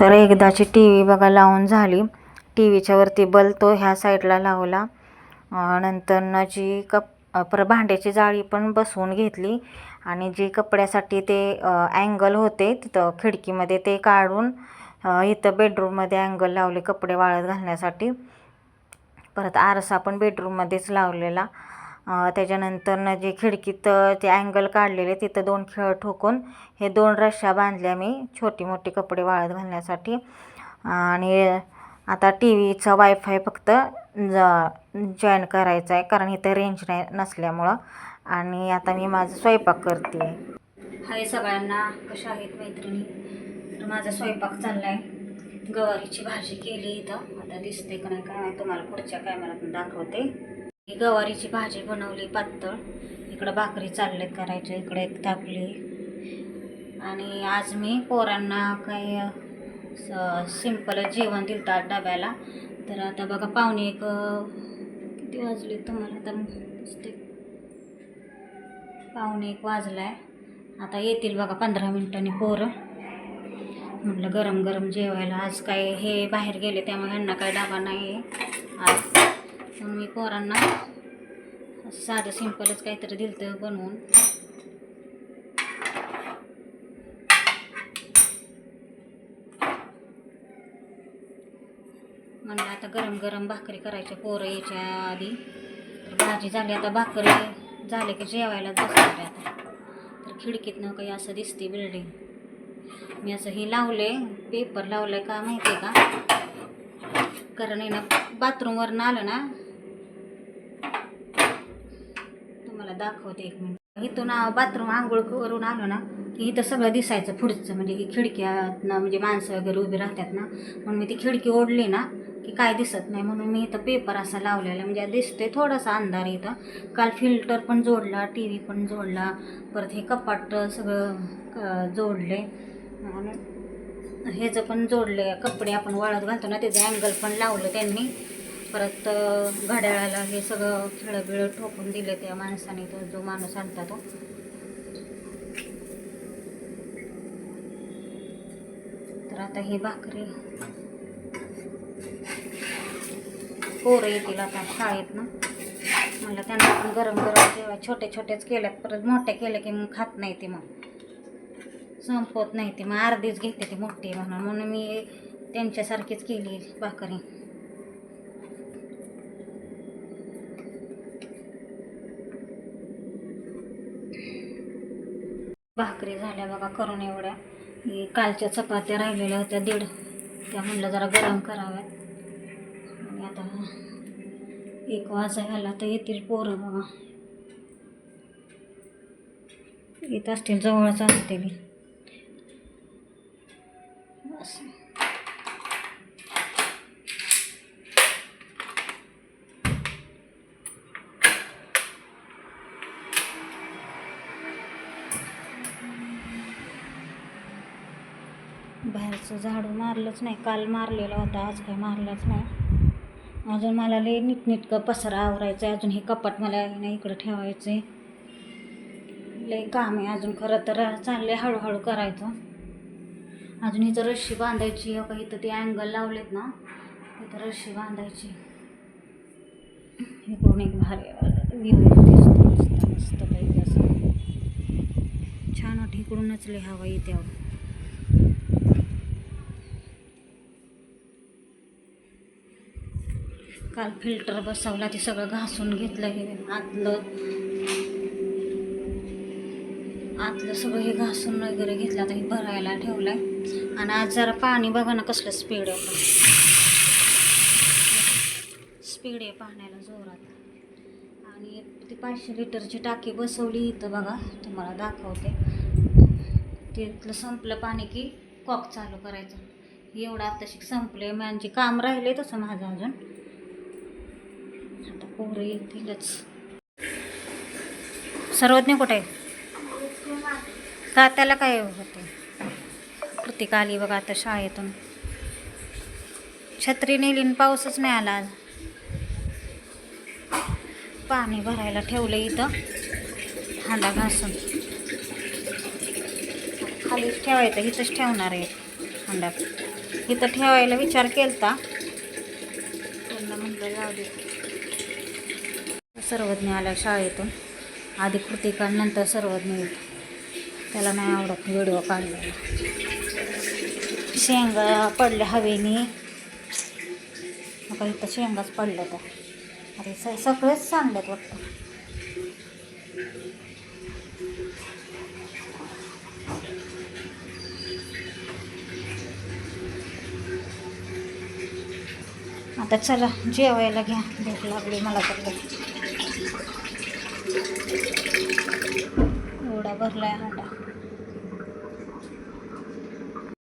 तर एकदाची T V बघा लावून झाली. टी व्हीच्या वरती बल्ब तो ह्या साईडला लावला. नंतर जी कप पर भांड्याची जाळी पण बसवून घेतली. आणि जी कपड्यासाठी ते अँगल होते तिथं खिडकीमध्ये ते काढून इथं बेडरूममध्ये अँगल लावले कपडे वाळत घालण्यासाठी. परत आरसा पण बेडरूममध्येच लावलेला. त्याच्यानंतरनं जे खिडकीत ते अँगल काढलेले तिथं दोन खेळ ठोकून हे दोन रश्या बांधल्या मी छोटी मोठी कपडे वाळत घालण्यासाठी. आणि आता टी व्हीचा वायफाय फक्त जॉईन करायचा आहे कारण इथं रेंज नाही नसल्यामुळं. आणि आता मी माझं स्वयंपाक करते. हाय सगळ्यांना कशा आहेत मैत्रिणी? तर माझा स्वयंपाक चाललाय. गवारीची भाजी केली इथं. आता दिसते का नाही काय तुम्हाला पुढच्या कॅमेऱ्यातून दाखवते. गवारीची भाजी बनवली पातळ. इकडं भाकरी चाललेत करायचे इकडे एक तापली. आणि आज मी पोरांना काही सिंपल जेवण दिलं आज डब्याला. तर आता बघा पाहुणे एक किती वाजले तुम्हाला? तर पाहुणे एक वाजलाय. आता येतील बघा पंधरा मिनिटांनी पोरं. म्हटलं गरम गरम जेवायला. आज काय हे बाहेर गेले त्यामुळे ह्यांना काय डबा नाही आहे आज म्हणून मी पोरांना असं साधं सिंपलच काहीतरी दिलं तर बनवून. म्हणलं आता गरम गरम भाकरी करायच्या पोरं यायच्या आधी. तर भाजी झाली आता भाकरी झाले की जेवायला बसणार आता. तर खिडकीतनं काही असं दिसते बिल्डिंग मी असं हे लावले पेपर लावलं का माहिती आहे का? कारण आहे ना बाथरूमवरनं आलं ना तुम्हाला दाखवते एक मिनिट. इथून बाथरूम आंघोळ करून आलो ना की इथं सगळं दिसायचं पुढचं. म्हणजे ही खिडक्यातनं म्हणजे माणसं वगैरे उभी राहतात ना. म्हणून मी ती खिडकी ओढली ना की काय दिसत नाही. म्हणून मी इथं पेपर असा लावलेला. म्हणजे दिसते थोडासा अंधार इथं. काल फिल्टर पण जोडला टी व्ही पण जोडला. परत हे कपाट सगळं क- जोडले. आणि ह्याचं पण जोडले. कपडे आपण वाळत घालतो ना त्याचं अँगल पण लावलं त्यांनी. परत घड्याळाला हे सगळं खेळं बिळं ठोकून दिले त्या माणसाने तो जो माणूस आणता तो. तर आता हे भाकरी. पोरं येतील आता शाळेत ना. म्हणलं त्यांना पण गरम गरम जेव्हा छोटे छोटेच केल्यात परत मोठे केले की मग खात नाही ते मग. संपवत नाही ते मग अर्धीच घेते ती मोठी म्हणून. म्हणून मी त्यांच्यासारखीच केली भाकरी. भाकरी झाल्या बघा करून एवढ्या. कालच्या चपात्या राहिलेल्या होत्या दीड. त्या म्हणलं जरा गरम कराव्यात. आणि आता एक वाजायला तर येतील पोरं बघा. येत असतील जवळच असतील असं बाहेरचं झाडू मारलंच नाही काल मारलेला होता आज काही मारलंच नाही. अजून मला लई नीटनीटकं पसरा आवरायचं आहे अजून हे कपाट मला नाही इकडं ठेवायचं आहे लई काम आहे अजून खरं तर चाललंय हळूहळू करायचं. अजून इथं रश्शी बांधायची का इथं ते अँगल लावलेत ना इथं रश्शी बांधायची. इकडून एक भारी मस्त मस्त पैकी असं. छान वाटतं इकडूनच लई हवा येते काल फिल्टर बसवला ते सगळं घासून घेतलं हे आतलं. आतलं सगळं हे घासून वगैरे घेतलं आता हे भरायला ठेवलंय. आणि आज जरा पाणी बघा ना कसलं स्पीड आहे. पण स्पीड आहे पाण्याला जोरात. आणि ती पाचशे लिटरची टाकी बसवली इथं बघा तुम्हाला दाखवते. तिथलं संपलं पाणी की कॉक चालू करायचं. एवढं आत्ताशी संपले म्हणजे काम राहिले तसं माझं अजून. आता पोरं येतीलच. सर्वज्ञ कुठे? का त्याला काय होते कृतिका आली बघा आता शाळेतून. छत्री नेली पाऊसच नाही आला आज. पाणी भरायला ठेवलं इथं. हांडा घासून. खालीच ठेवायचं इथंच ठेवणार आहे. हांडा. इथं ठेवायला विचार केलता. त्यांना जाऊ दे. सर्वज्ञ आल्या शाळेतून. आधी कृतिका नंतर सर्वज्ञ येतो. त्याला नाही आवडत व्हिडिओ काढलेला. शेंगा पडल्या हवेनी. आता इथं शेंगाच पडल्या तर अरे स सगळेच सांगल्यात वाटतं. आता चला जेवायला घ्या. भूक लागली मला तर एवढा एवढा भरलाय आटा